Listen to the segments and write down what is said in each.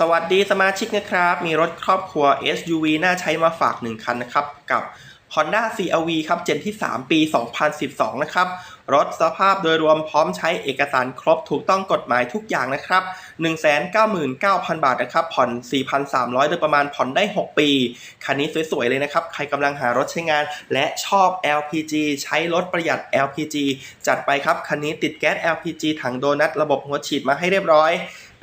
สวัสดีสมาชิกนะครับ มีรถครอบครัว SUV น่าใช้มาฝาก 1 คันนะครับ กับ Honda CRV ครับเจนที่ 3 ปี 2012 นะครับ รถสภาพโดยรวมพร้อมใช้เอกสารครบถูกต้องกฎหมายทุกอย่างนะครับ 199,000 บาทนะครับ ผ่อน 4,300 โดยประมาณผ่อนได้ 6 ปี คันนี้สวย ๆ เลยนะครับ ใครกำลังหารถใช้งานและชอบ LPG ใช้รถประหยัด LPG จัดไปครับ คันนี้ติดแก๊ส LPG ถังโดนัทระบบหัวฉีดมาให้เรียบร้อย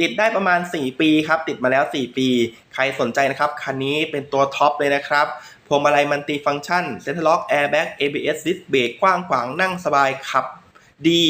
ติดได้ประมาณ 4 ปีครับ ติดมาแล้ว 4 ปี ใครสนใจนะครับ คันนี้เป็นตัวท็อปเลยนะครับพวงมาลัยมันติฟังก์ชันเซ็นทรัลล็อกแอร์แบ็ก ABS ดิสเบรกกว้างขวางนั่งสบายขับดี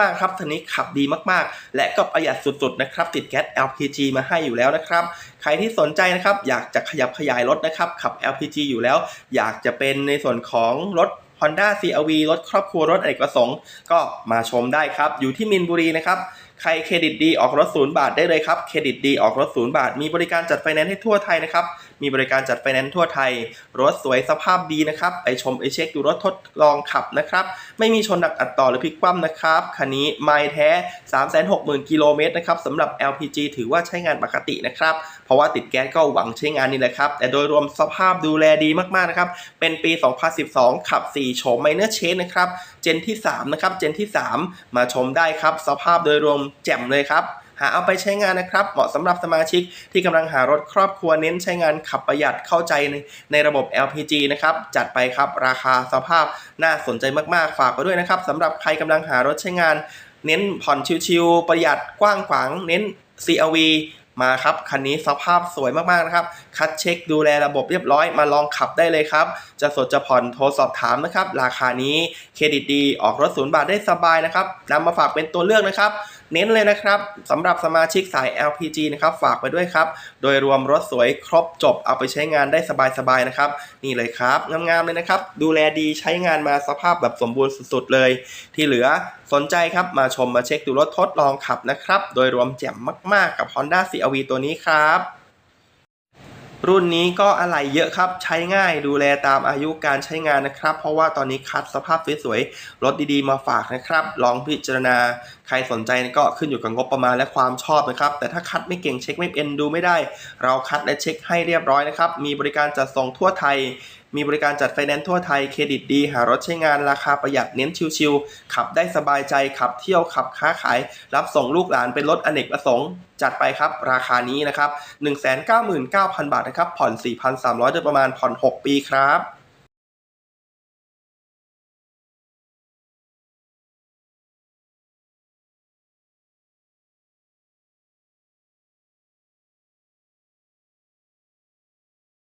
มากๆครับคันนี้ขับดีมากๆ และก็ประหยัดสุดๆนะครับ ติดแก๊ส LPG มาให้อยู่แล้วนะครับ ใครที่สนใจนะครับ อยากจะขยับขยายรถนะครับ ขับ LPG อยู่แล้ว อยากจะเป็นในส่วนของรถ Honda CRV รถครอบครัวรถเนกประสงค์ ก็มาชมได้ครับ อยู่ที่มินบุรีนะครับ ใครเครดิตดีออกรถศูนย์บาทได้เลยครับ เครดิตดีออกรถศูนย์บาท มีบริการจัดไฟแนนซ์ให้ทั่วไทยนะครับ มีบริการจัดไฟแนนซ์ทั่วไทย รถสวยสภาพดีนะครับ ไปชมไปเช็คดูรถทดลองขับนะครับ ไม่มีชนหนักอัดต่อหรือพลิกคว่ำนะครับ คันนี้ไม่แท้ 360,000 กิโลเมตรนะครับสำหรับ LPG ถือว่าใช้งานปกตินะครับ เพราะว่าติดแก๊สก็หวังใช้งานนี่แหละครับ แต่โดยรวมสภาพดูแลดีมากๆนะครับ เป็นปี 2012 ขับ 4 โฉมไมเนอร์เชนนะครับ เจนที่ 3 นะครับ เจนที่ 3 มาชมได้ครับ สภาพโดยรวมแจ่มเลยครับ หาเอาไปใช้งานนะครับ เหมาะสำหรับสมาชิกที่กำลังหารถครอบครัวเน้นใช้งานขับประหยัดเข้าใจในในระบบ LPG นะครับ จัดไปครับราคาสภาพน่าสนใจมากๆ ฝากไว้ด้วยนะครับสำหรับใครกำลังหารถใช้งาน เน้นผ่อนชิวๆประหยัดกว้างขวาง เน้น CRV มาครับ คันนี้สภาพสวยมาก ๆ นะครับ คัดเช็คดูแลระบบเรียบร้อยมาลองขับได้เลยครับ จะสดจะผ่อนโทรสอบถามนะครับ ราคานี้เครดิตดี ออกรถศูนย์บาทได้สบายนะครับนำมาฝากเป็นตัวเลือกนะครับ เน้นเลยนะครับสำหรับสมาชิกสาย LPG นะครับฝากไปด้วยครับ โดยรวมรถสวยครบจบเอาไปใช้งานได้สบายๆนะครับ นี่เลยครับงามๆเลยนะครับ ดูแลดีใช้งานมาสภาพแบบสมบูรณ์สุดๆเลย ที่เหลือสนใจครับมาชมมาเช็คดูรถทดลองขับนะครับ โดยรวมแจ่มมากๆกับ Honda CRV ตัวนี้ครับ รุ่นนี้ก็อะไหล่เยอะครับ ใช้ง่ายดูแลตามอายุการใช้งานนะครับ เพราะว่าตอนนี้คัดสภาพสวยๆรถดีๆมาฝากนะครับ ลองพิจารณาใครสนใจก็ขึ้นอยู่กับงบประมาณและความชอบนะครับ แต่ถ้าคัดไม่เก่งเช็คไม่เป็นดูไม่ได้ เราคัดและเช็คให้เรียบร้อยนะครับ มีบริการจัดส่งทั่วไทย มีบริการจัดไฟแนนซ์ทั่วไทย เครดิตดี หารถใช้งานราคาประหยัดเน้นชิวๆ ขับได้สบายใจ ขับเที่ยว ขับค้าขาย รับส่งลูกหลานเป็นรถอเนกประสงค์ จัดไปครับ ราคานี้นะครับ 199,000 บาทนะครับ ผ่อน 4,300โดยประมาณผ่อน 6 ปีครับ